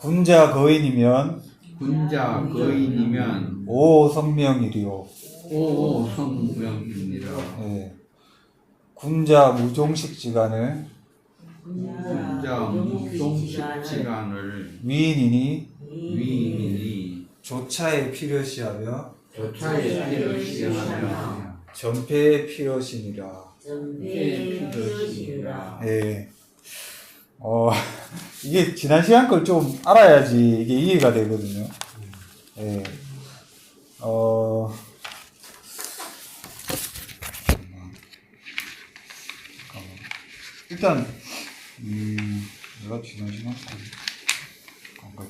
군자 거인이면 군자 거인이면 오 성명이리요. 오오 성명입니다. 예. 군자 무종식 지간을 군자 무종식 지간을 위인이니 위인이 조차에 필요시하며 조차에 필요시하며 전폐에 필요시니라. 에 필요시니라. 예. 어, 이게 지난 시간 걸 좀 알아야지 이게 이해가 되거든요. 예. 어. 일단, 음, 내가 지난 시간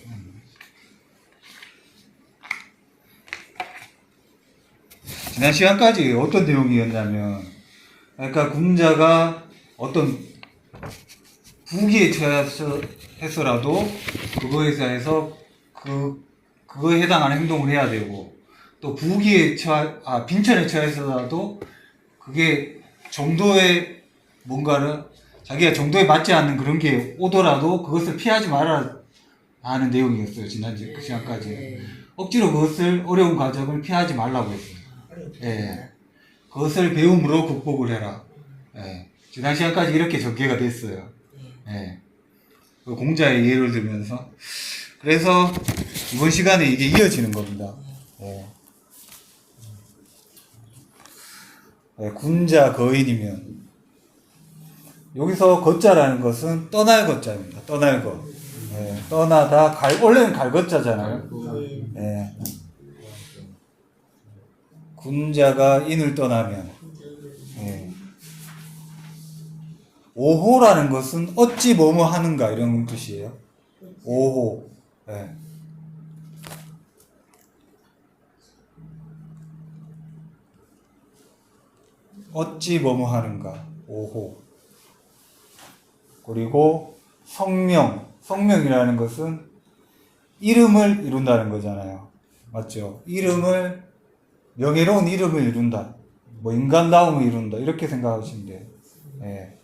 했네. 지난 시간까지 어떤 내용이었냐면, 그러니까 군자가 어떤 부기에 처해서 해서라도 그거에 대해서 그 그거에 해당하는 행동을 해야 되고 또 부기에 처 아, 빈천에 처해서라도 그게 정도의 뭔가를 자기가 정도에 맞지 않는 그런 게 오더라도 그것을 피하지 말아야 하는 내용이었어요 지난 지- 그 시간까지 억지로 그것을 어려운 과정을 피하지 말라고 했어요. 예. 그것을 배움으로 극복을 해라. 예. 지난 시간까지 이렇게 전개가 됐어요. 예. 그 공자의 예를 들면서. 그래서 이번 시간에 이게 이어지는 겁니다. 예. 예, 군자 거인이면 여기서 거자라는 것은 떠날 거자입니다. 떠날 거. 예, 떠나다 갈 원래는 갈 거자잖아요. 예. 군자가 인을 떠나면 예. 오호라는 것은 어찌 뭐뭐 하는가 이런 뜻이에요. 오호. 예. 어찌 뭐뭐 하는가. 오호. 그리고 성명. 성명이라는 것은 이름을 이룬다는 거잖아요. 맞죠? 이름을 명예로운 이름을 이룬다. 뭐 인간다움을 이룬다. 이렇게 생각하시면 돼요. 예.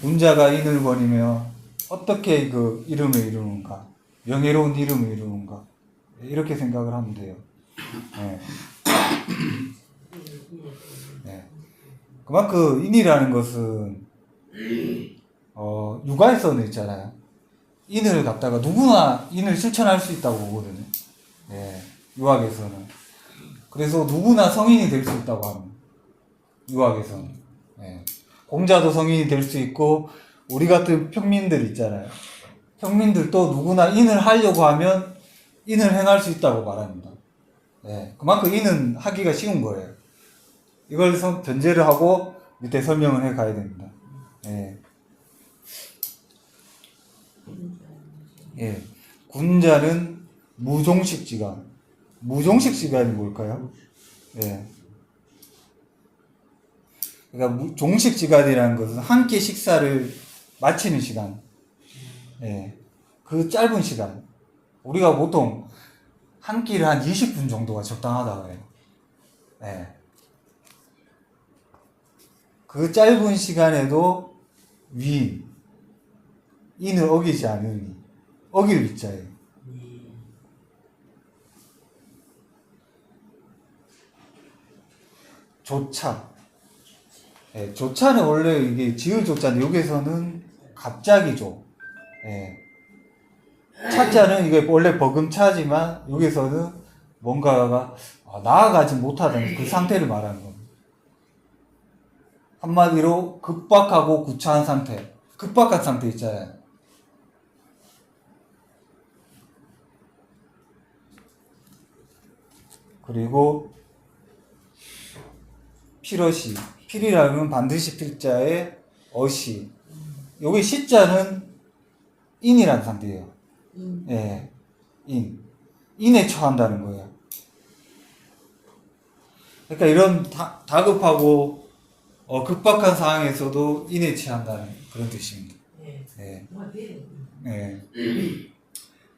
군자가 인을 버리며 어떻게 그 이름을 이루는가? 명예로운 이름을 이루는가? 이렇게 생각을 하면 돼요. 예. 예. 그만큼 인이라는 것은 어, 육아에서는 있잖아요. 인을 갖다가 누구나 인을 실천할 수 있다고 보거든요. 예. 유학에서는. 그래서 누구나 성인이 될 수 있다고 합니다. 유학에서는. 예. 공자도 성인이 될 수 있고, 우리 같은 평민들 있잖아요. 평민들도 누구나 인을 하려고 하면 인을 행할 수 있다고 말합니다. 예. 그만큼 인은 하기가 쉬운 거예요. 이걸 선- 전제를 하고 밑에 설명을 해 가야 됩니다. 예. 예. 군자는 무종식 지간. 무종식 시간이 뭘까요? 예. 그러니까 무- 종식 시간이라는 것은 한 끼 식사를 마치는 시간. 예. 그 짧은 시간. 우리가 보통 한 끼를 한 20분 정도가 적당하다고 해요. 예. 그 짧은 시간에도 위인, 인을 어기지 않으니, 어길 위자예요. 조차. 예, 조차는 원래 이게 지을 조자인데 여기서는 갑자기 조. 예. 차자는 이게 원래 버금차지만 여기서는 뭔가가 아, 나아가지 못하다는 그 상태를 말하는 겁니다. 한마디로 급박하고 구차한 상태. 급박한 상태 있잖아요. 그리고 필어시 필이라면 반드시 필자의 어시 여기 시자는 인이라는 상태예요. 예, 인 인에 처한다는 거예요. 그러니까 이런 다, 다급하고 어, 급박한 상황에서도 인에 처한다는 그런 뜻입니다. 예. 예.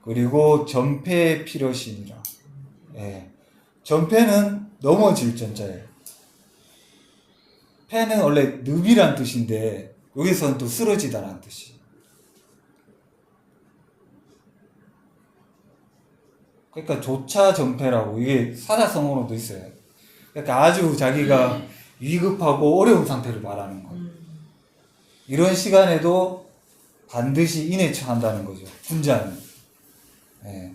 그리고 전패 필요신이라. 예. 전패는 넘어질 전자예요. 패는 원래 늪이란 뜻인데 여기서는 또 쓰러지다라는 뜻이. 그러니까 조차 정패라고 이게 사자성어로도 있어요. 그러니까 아주 자기가 위급하고 어려운 상태를 말하는 거예요. 이런 시간에도 반드시 인에 처한다는 거죠. 군자는. 예.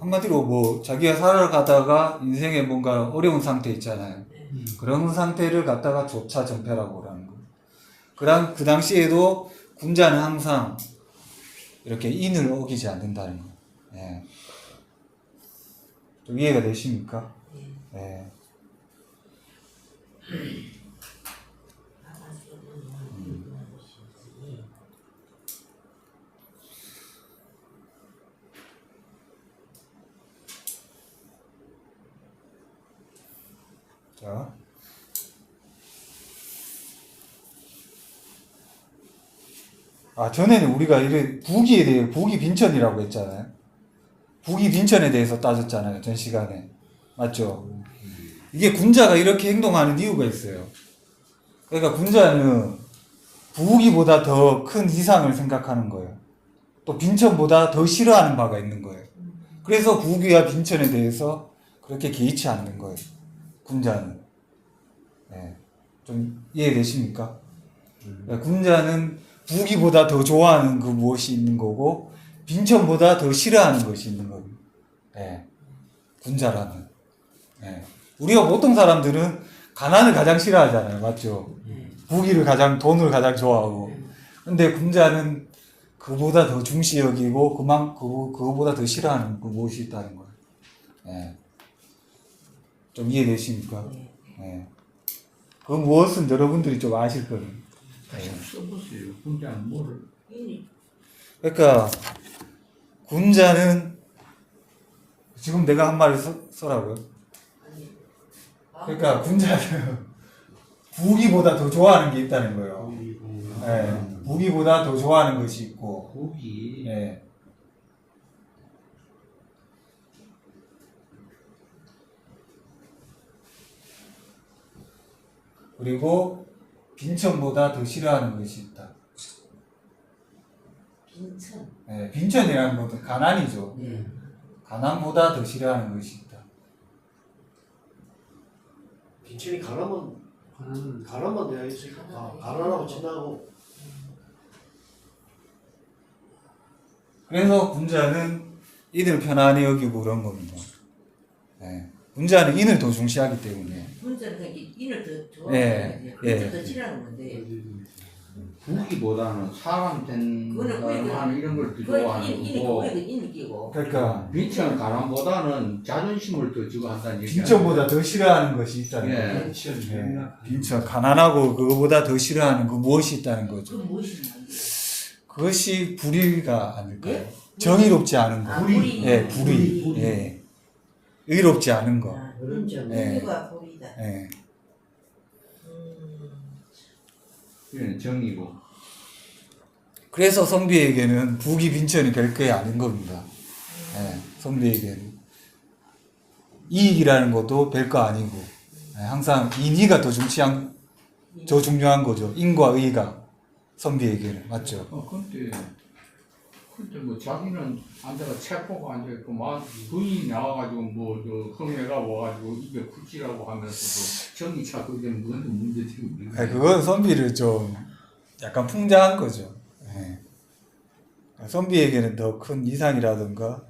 한마디로 뭐 자기가 살아가다가 인생에 뭔가 어려운 상태 있잖아요. 그런 상태를 갖다가 조차 정패라고 하는 거예요. 그랑 그 당시에도 군자는 항상 이렇게 인을 어기지 않는다는 거예요. 예. 좀 이해가 되십니까? 예. 자. 아, 전에는 우리가 이래 북이에 대해 북이 빈천이라고 했잖아요. 북이 빈천에 대해서 따졌잖아요. 전 시간에. 맞죠? 이게 군자가 이렇게 행동하는 이유가 있어요. 그러니까 군자는 부기보다 더 큰 이상을 생각하는 거예요. 또 빈천보다 더 싫어하는 바가 있는 거예요. 그래서 부기와 빈천에 대해서 그렇게 개의치 않는 거예요. 군자는. 네. 좀 이해되십니까? 네, 군자는 부기보다 더 좋아하는 그 무엇이 있는 거고 빈천보다 더 싫어하는 것이 있는 겁니다. 네. 군자라는. 네. 우리가 보통 사람들은 가난을 가장 싫어하잖아요. 맞죠? 부기를 가장, 돈을 가장 좋아하고. 근데 군자는 그보다 더 중시 여기고, 그만, 그, 그거보다 더 싫어하는 그 무엇이 있다는 거예요. 예. 좀 이해되십니까? 예. 그 무엇은 여러분들이 좀 아실 거예요. 다시 써보세요. 혼자 뭐를. 그러니까, 군자는, 지금 내가 한 말을 써, 써라고요? 그러니까, 군자는 부기보다 더 좋아하는 게 있다는 거예요. 예. 부기보다 더 좋아하는 것이 있고, 고기. 예. 그리고 빈천보다 더 싫어하는 것이 있다. 빈천. 예, 빈천이라는 것도 가난이죠. 네. 가난보다 더 싫어하는 것이 있다. 빈천이 가라면 하나는 가라면 내가 있으니까 가- 가라라고 친다고 그래서 군자는 인을 편안히 여기고 그런 겁니다. 예. 군자는 인을 더 중시하기 때문에. 그냥 인을 더 예, 좋아하는 거지. 예. 더 건데. 고기보다는 사람 된 그거는 사람 이런 걸 더그 인, 좋아하는 인이 거고 인을 끼고. 그러니까 빈천 가람보다는 자존심을 더 주고 한다는 얘기 빈천보다 더 싫어하는 것이 있다는 거예요. 예. 빈천 예. 빈천 가난하고 그거보다 더 싫어하는 그 무엇이 있다는 그 거죠. 무엇이 나는데? 그것이 불의가 아닐까요? 예? 정의롭지 않은 거. 아, 불의. 예, 불의. 불의. 예. 의롭지 않은 거. 아, 인정. 예. 인과 불이 다. 예. 음. 예, 정이고 그래서 성비에게는 북이 빈천이 별게 아닌 겁니다. 예, 성비에게는. 이익이라는 것도 별거 아니고, 예, 항상 인의가 더 중요한, 더 중요한 거죠. 인과 의가. 선비에게는. 맞죠? 어 근데 근데 뭐 자기는 앉아가 체포가 앉아 있고 막 부인이 나와가지고 뭐저 형네가 와가지고 이게 굳이라고 하면서도 정이 자꾸 이게 뭔 문제지 예, 그건 선비를 좀 약간 풍자한 거죠. 예. 선비에게는 더 큰 이상이라든가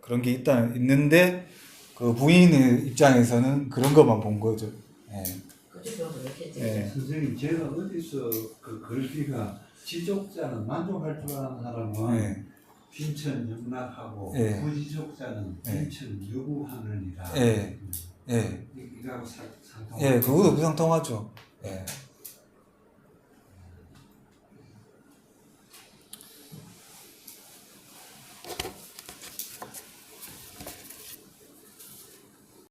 그런 게 있다, 있는데 그 부인의 입장에서는 그런 것만 본 거죠. 예. 그쪽으로 그렇겠지. 예. 선생님 제가 어디서 그 글귀가 지족자는 만족할 줄 아는 사람은 예. 빈천 영락하고 예. 부지족자는 예. 빈천 요구하느니라 예. 예. 이- 이거하고 상통 예, 그것도 비상통하죠. 예.